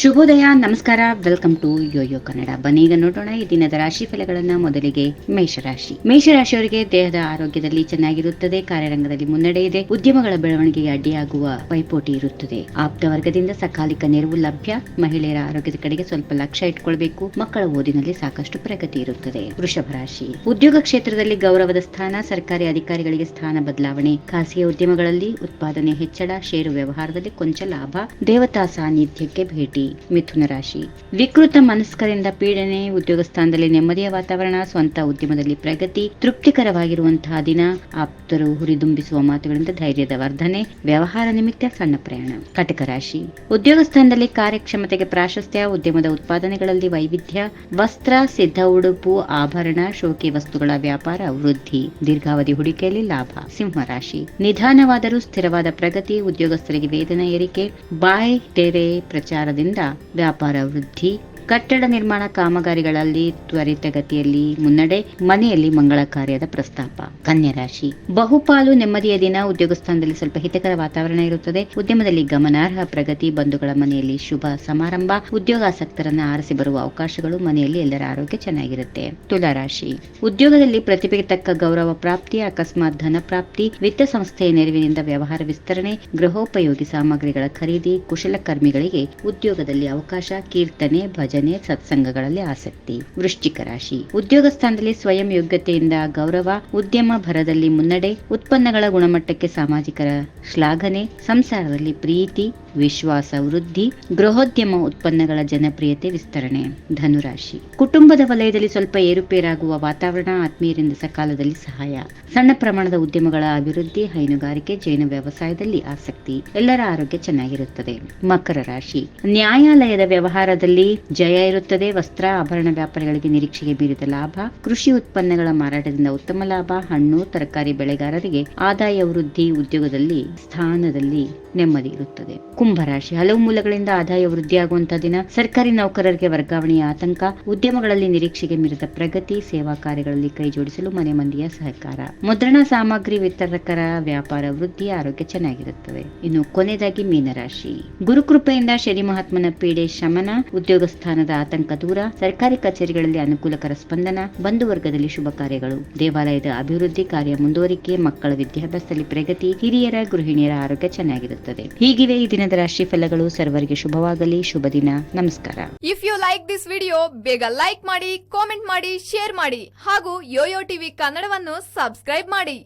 ಶುಭೋದಯ, ನಮಸ್ಕಾರ, welcome to Yoyo Kannada. ಬನ್ನಿ, ಈಗ ನೋಡೋಣ ಈ ದಿನದ ರಾಶಿ ಫಲಗಳನ್ನ ಮೊದಲಿಗೆ ಮೇಷರಾಶಿ. ಮೇಷರಾಶಿಯವರಿಗೆ ದೇಹದ ಆರೋಗ್ಯದಲ್ಲಿ ಚೆನ್ನಾಗಿರುತ್ತದೆ, ಕಾರ್ಯರಂಗದಲ್ಲಿ ಮುನ್ನಡೆ ಇದೆ, ಉದ್ಯಮಗಳ ಬೆಳವಣಿಗೆಗೆ ಅಡ್ಡಿಯಾಗುವ ಪೈಪೋಟಿ ಇರುತ್ತದೆ. ಆಪ್ತ ವರ್ಗದಿಂದ ಸಕಾಲಿಕ ನೆರವು ಲಭ್ಯ, ಮಹಿಳೆಯರ ಆರೋಗ್ಯದ ಕಡೆಗೆ ಸ್ವಲ್ಪ ಲಕ್ಷ್ಯ ಇಟ್ಕೊಳ್ಬೇಕು, ಮಕ್ಕಳ ಓದಿನಲ್ಲಿ ಸಾಕಷ್ಟು ಪ್ರಗತಿ ಇರುತ್ತದೆ. ವೃಷಭ ರಾಶಿ. ಉದ್ಯೋಗ ಕ್ಷೇತ್ರದಲ್ಲಿ ಗೌರವದ ಸ್ಥಾನ, ಸರ್ಕಾರಿ ಅಧಿಕಾರಿಗಳಿಗೆ ಸ್ಥಾನ ಬದಲಾವಣೆ, ಖಾಸಗಿ ಉದ್ಯಮಗಳಲ್ಲಿ ಉತ್ಪಾದನೆ ಹೆಚ್ಚಳ, ಷೇರು ವ್ಯವಹಾರದಲ್ಲಿ ಕೊಂಚ ಲಾಭ, ದೇವತಾ ಸಾನ್ನಿಧ್ಯಕ್ಕೆ ಭೇಟಿ. ಮಿಥುನ ರಾಶಿ. ವಿಕೃತ ಮನಸ್ಕರಿಂದ ಪೀಡನೆ ಉದ್ಯೋಗ ಸ್ಥಾನದಲ್ಲಿ ನೆಮ್ಮದಿಯ ವಾತಾವರಣ, ಸ್ವಂತ ಉದ್ಯಮದಲ್ಲಿ ಪ್ರಗತಿ, ತೃಪ್ತಿಕರವಾಗಿರುವಂತಹ ದಿನ, ಆಪ್ತರು ಹುರಿದುಂಬಿಸುವ ಮಾತುಗಳಿಂದ ಧೈರ್ಯದ ವರ್ಧನೆ, ವ್ಯವಹಾರ ನಿಮಿತ್ತ ಸಣ್ಣ ಪ್ರಯಾಣ. ಕಟಕ ರಾಶಿ. ಉದ್ಯೋಗ ಸ್ಥಾನದಲ್ಲಿ ಕಾರ್ಯಕ್ಷಮತೆಗೆ ಪ್ರಾಶಸ್ತ್ಯ, ಉದ್ಯಮದ ಉತ್ಪಾದನೆಗಳಲ್ಲಿ ವೈವಿಧ್ಯ, ವಸ್ತ್ರ, ಸಿದ್ಧ ಉಡುಪು, ಆಭರಣ, ಶೋಕಿ ವಸ್ತುಗಳ ವ್ಯಾಪಾರ, ವೃದ್ಧಿ, ದೀರ್ಘಾವಧಿ ಹೂಡಿಕೆಯಲ್ಲಿ ಲಾಭ. ಸಿಂಹ ರಾಶಿ. ನಿಧಾನವಾದರೂ ಸ್ಥಿರವಾದ ಪ್ರಗತಿ, ಉದ್ಯೋಗಸ್ಥರಿಗೆ ವೇತನ ಏರಿಕೆ, ಬಾಯ್ ತೆರೆ ಪ್ರಚಾರದಿಂದ ವ್ಯಾಪಾರ ವೃದ್ಧಿ ಕಟ್ಟಡ ನಿರ್ಮಾಣ ಕಾಮಗಾರಿಗಳಲ್ಲಿ ತ್ವರಿತಗತಿಯಲ್ಲಿ ಮುನ್ನಡೆ, ಮನೆಯಲ್ಲಿ ಮಂಗಳ ಕಾರ್ಯದ ಪ್ರಸ್ತಾಪ. ಕನ್ಯಾ ರಾಶಿ. ಬಹುಪಾಲು ನೆಮ್ಮದಿಯ ದಿನ, ಉದ್ಯೋಗ ಸ್ಥಾನದಲ್ಲಿ ಸ್ವಲ್ಪ ಹಿತಕರ ವಾತಾವರಣ ಇರುತ್ತದೆ. ಉದ್ಯಮದಲ್ಲಿ ಗಮನಾರ್ಹ ಪ್ರಗತಿ, ಬಂಧುಗಳ ಮನೆಯಲ್ಲಿ ಶುಭ ಸಮಾರಂಭ, ಉದ್ಯೋಗಾಸಕ್ತರನ್ನ ಆರಿಸಿ ಬರುವ ಅವಕಾಶಗಳು ಮನೆಯಲ್ಲಿ ಎಲ್ಲರ ಆರೋಗ್ಯ ಚೆನ್ನಾಗಿರುತ್ತೆ. ತುಲಾರಾಶಿ ಉದ್ಯೋಗದಲ್ಲಿ ಪ್ರತಿಭೆಗೆ ತಕ್ಕ ಗೌರವ ಪ್ರಾಪ್ತಿ, ಅಕಸ್ಮಾತ್ ಧನ ಪ್ರಾಪ್ತಿ, ವಿತ್ತ ಸಂಸ್ಥೆಯ ನೆರವಿನಿಂದ ವ್ಯವಹಾರ ವಿಸ್ತರಣೆ, ಗೃಹೋಪಯೋಗಿ ಸಾಮಗ್ರಿಗಳ ಖರೀದಿ, ಕುಶಲಕರ್ಮಿಗಳಿಗೆ ಉದ್ಯೋಗದಲ್ಲಿ ಅವಕಾಶ, ಕೀರ್ತನೆ ಭಜನೆ ಸತ್ಸಂಗಗಳಲ್ಲಿ ಆಸಕ್ತಿ, ವೃಶ್ಚಿಕ ರಾಶಿ. ಉದ್ಯೋಗ ಸ್ಥಾನದಲ್ಲಿ ಸ್ವಯಂ ಯೋಗ್ಯತೆಯಿಂದ ಗೌರವ, ಉದ್ಯಮ ಭರದಲ್ಲಿ ಮುನ್ನಡೆ, ಉತ್ಪನ್ನಗಳ ಗುಣಮಟ್ಟಕ್ಕೆ ಸಾಮಾಜಿಕರ ಶ್ಲಾಘನೆ, ಸಂಸಾರದಲ್ಲಿ ಪ್ರೀತಿ, ವಿಶ್ವಾಸ ವೃದ್ಧಿ, ಗೃಹೋದ್ಯಮ ಉತ್ಪನ್ನಗಳ ಜನಪ್ರಿಯತೆ ವಿಸ್ತರಣೆ. ಧನುರಾಶಿ. ಕುಟುಂಬದ ವಲಯದಲ್ಲಿ ಸ್ವಲ್ಪ ಏರುಪೇರಾಗುವ ವಾತಾವರಣ, ಆತ್ಮೀಯರಿಂದ ಸಕಾಲದಲ್ಲಿ ಸಹಾಯ. ಸಣ್ಣ ಪ್ರಮಾಣದ ಉದ್ಯಮಗಳ ಅಭಿವೃದ್ಧಿ, ಹೈನುಗಾರಿಕೆ, ಜೈನ ವ್ಯವಸಾಯದಲ್ಲಿ ಆಸಕ್ತಿ. ಎಲ್ಲರ ಆರೋಗ್ಯ ಚೆನ್ನಾಗಿರುತ್ತದೆ. ಮಕರ ರಾಶಿ. ನ್ಯಾಯಾಲಯದ ವ್ಯವಹಾರದಲ್ಲಿ ಜಯ ಇರುತ್ತದೆ. ವಸ್ತ್ರ ಆಭರಣ ವ್ಯಾಪಾರಿಗಳಿಗೆ ನಿರೀಕ್ಷೆಗೆ ಬೀರಿದ ಲಾಭ, ಕೃಷಿ ಉತ್ಪನ್ನಗಳ ಮಾರಾಟದಿಂದ ಉತ್ತಮ ಲಾಭ, ಹಣ್ಣು, ತರಕಾರಿ ಬೆಳೆಗಾರರಿಗೆ ಆದಾಯ ವೃದ್ಧಿ ಉದ್ಯೋಗದಲ್ಲಿ ಸ್ಥಾನದಲ್ಲಿ ನೆಮ್ಮದಿ ಇರುತ್ತದೆ. ಕುಂಭರಾಶಿ ಹಲವು ಮೂಲಗಳಿಂದ ಆದಾಯ ವೃದ್ಧಿಯಾಗುವಂತಹ ದಿನ. ಸರ್ಕಾರಿ ನೌಕರರಿಗೆ ವರ್ಗಾವಣೆಯ ಆತಂಕ, ಉದ್ಯಮಗಳಲ್ಲಿ ನಿರೀಕ್ಷೆಗೆ ಮೀರಿದ ಪ್ರಗತಿ, ಸೇವಾ ಕಾರ್ಯಗಳಲ್ಲಿ ಕೈ ಜೋಡಿಸಲು ಮನೆ ಮಂದಿಯ ಸಹಕಾರ. ಮುದ್ರಣ ಸಾಮಗ್ರಿ ವಿತರಕರ ವ್ಯಾಪಾರ ವೃದ್ಧಿ ಆರೋಗ್ಯ ಚೆನ್ನಾಗಿರುತ್ತದೆ ಇನ್ನು ಕೊನೆಯದಾಗಿ ಮೀನರಾಶಿ. ಗುರುಕೃಪೆಯಿಂದ ಶನಿ ಮಹಾತ್ಮನ ಪೀಡೆ ಶಮನ ಉದ್ಯೋಗ ಸ್ಥಾನದ ಆತಂಕ ದೂರ ಸರ್ಕಾರಿ ಕಚೇರಿಗಳಲ್ಲಿ ಅನುಕೂಲಕರ ಸ್ಪಂದನ, ಬಂಧು ವರ್ಗದಲ್ಲಿ ಶುಭ ಕಾರ್ಯಗಳು. ದೇವಾಲಯದ ಅಭಿವೃದ್ಧಿ ಕಾರ್ಯ ಮುಂದುವರಿಕೆ, ಮಕ್ಕಳ ವಿದ್ಯಾಭ್ಯಾಸದಲ್ಲಿ ಪ್ರಗತಿ, ಹಿರಿಯರ, ಗೃಹಿಣಿಯರ ಆರೋಗ್ಯ ಚೆನ್ನಾಗಿರುತ್ತದೆ. ಹೀಗಿವೆ ಈ ದಿನದ ರಾಶಿ ಫಲಗಳು ಸರ್ವರಿಗೆ ಶುಭವಾಗಲಿ. ಶುಭ ದಿನ. ನಮಸ್ಕಾರ. If you like this video ಬೇಗ ಲೈಕ್ ಮಾಡಿ ಕಾಮೆಂಟ್ ಮಾಡಿ ಶೇರ್ ಮಾಡಿ ಹಾಗೂ ಯೋಯೋ ಟಿವಿ ಕನ್ನಡವನ್ನು ಸಬ್ಸ್ಕ್ರೈಬ್ ಮಾಡಿ.